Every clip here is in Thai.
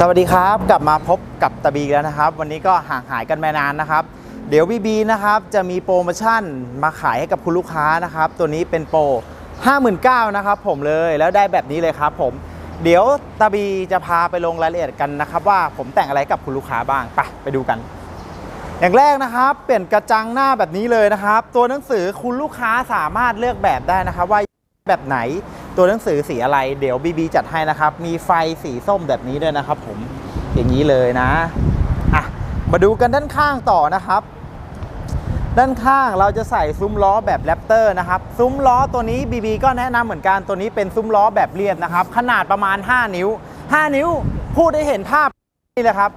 สวัสดีครับกลับมาพบกับตะบีแล้วนะครับ วันนี้ก็ห่างหายกันมานานนะครับ เดี๋ยวบีบีนะครับจะมีโปรโมชั่นมาขายให้กับคุณลูกค้านะครับ ตัวนี้เป็นโปร59,000นะครับผมเลยแล้วได้แบบนี้เลยครับผมเดี๋ยวตะบีจะพาไปลงรายละเอียดกันนะครับ ว่าผมแต่งอะไรกับคุณลูกค้าบ้างไปไปดูกัน อย่างแรกนะครับ เปลี่ยนกระจังหน้าแบบนี้เลยนะครับ ตัวหนังสือคุณลูกค้าสามารถเลือกแบบได้นะครับ ว่าแบบไหน ตัวหนังสือสีอะไรเดี๋ยวบีบีจัดให้นะครับ มีไฟสีส้มแบบนี้ด้วยนะครับ ผมอย่างนี้เลยนะอะมาดูกันด้านข้างต่อนะครับ ด้านข้างเราจะใส่ซุ้มล้อแบบแรปเตอร์นะครับ ซุ้มล้อตัวนี้บีบีก็แนะนำเหมือนกันตัวนี้เป็นซุ้มล้อแบบเรียบนะครับ ขนาดประมาณ 5 นิ้ว 5 นิ้วพูดได้เห็นภาพนี่เลยครับ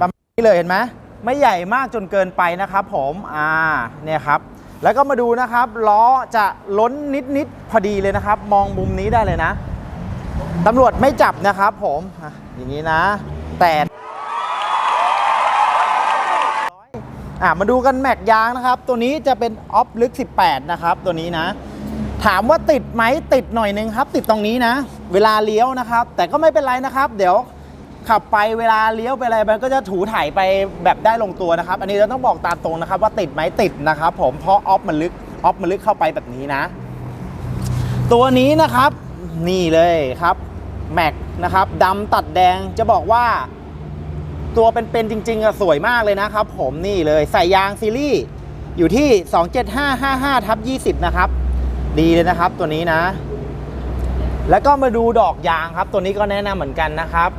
ประมาณนี้เลยเห็นไหมไม่ใหญ่มากจนเกินไปนะครับ ผมอ่าเนี่ยครับ แล้วก็มาดูนะครับล้อจะล้นนิดๆพอดีเลยนะครับ มองมุมนี้ได้เลยนะตำรวจไม่จับนะครับผมอย่างนี้นะ แต่อะมาดูกันแม็กยางนะครับ ตัวนี้จะเป็นออฟลึก 18 นะครับ ตัวนี้นะ ถามว่าติดไหมติดหน่อยนึงครับ ติดตรงนี้นะ เวลาเลี้ยวนะครับ แต่ก็ไม่เป็นไรนะครับ เดี๋ยว ขับไปเวลาเลี้ยวไปอะไรมันก็จะถูถ่ายไปแบบได้ลงตัวนะครับ อันนี้เราต้องบอกตามตรงนะครับ ว่าติดไหมติดนะครับ ผมเพราะออฟมันลึกออฟมันลึกเข้าไปแบบนี้นะ ตัวนี้นะครับนี่เลยครับแม็กนะครับดำตัดแดงจะบอกว่า ตัวเป็นๆจริงๆอะสวยมากเลยนะครับ ผมนี่เลยใส่ยางซีรีส์อยู่ที่ 27555ทับ20 นะครับ ดีเลยนะครับตัวนี้นะ แล้วก็มาดูดอกยางครับ ตัวนี้ก็แนะนำเหมือนกันนะครับ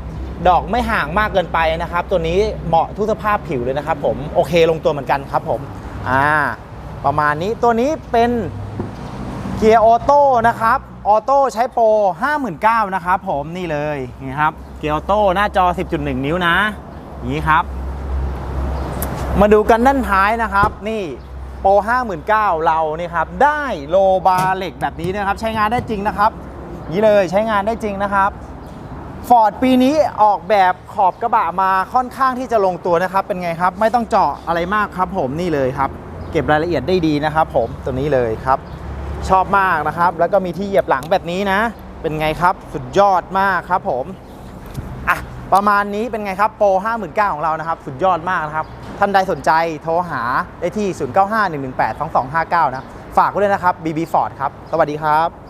ดอกไม่ห่างมากเกินไปนะครับ ตัวนี้เหมาะทุกสภาพผิวเลยนะครับ ผมโอเคลงตัวเหมือนกันครับผมอ่าประมาณนี้ตัวนี้เป็นเกียร์ออโต้นะครับออโต้ใช้โปร59,000นะครับผมนี่เลยนี่ครับเกียร์ออโต้หน้าจอ 10.1 นิ้วนะอย่างนี้ครับ มาดูกันด้านท้ายนะครับ นี่โปร59,000เรานี่ครับ ได้โลบาร์เหล็กแบบนี้นะครับ ใช้งานได้จริงนะครับ นี่เลยใช้งานได้จริงนะครับ ฟอร์ดปีนี้ออกแบบขอบกระบะมาค่อนข้างที่จะลงตัวนะครับ เป็นไงครับ ไม่ต้องเจาะอะไรมากครับ ผมนี่เลยครับ เก็บรายละเอียดได้ดีนะครับผมตัวนี้เลยครับ ชอบมากนะครับ แล้วก็มีที่เหยียบหลังแบบนี้นะ เป็นไงครับสุดยอดมากครับ ผมอะประมาณนี้เป็นไงครับโปร59,000ของเรานะครับ สุดยอดมากนะครับท่านใดสนใจโทรหาได้ที่ 0951182259 นะ ฝากไว้ด้วยนะครับ BB Ford ครับ สวัสดีครับ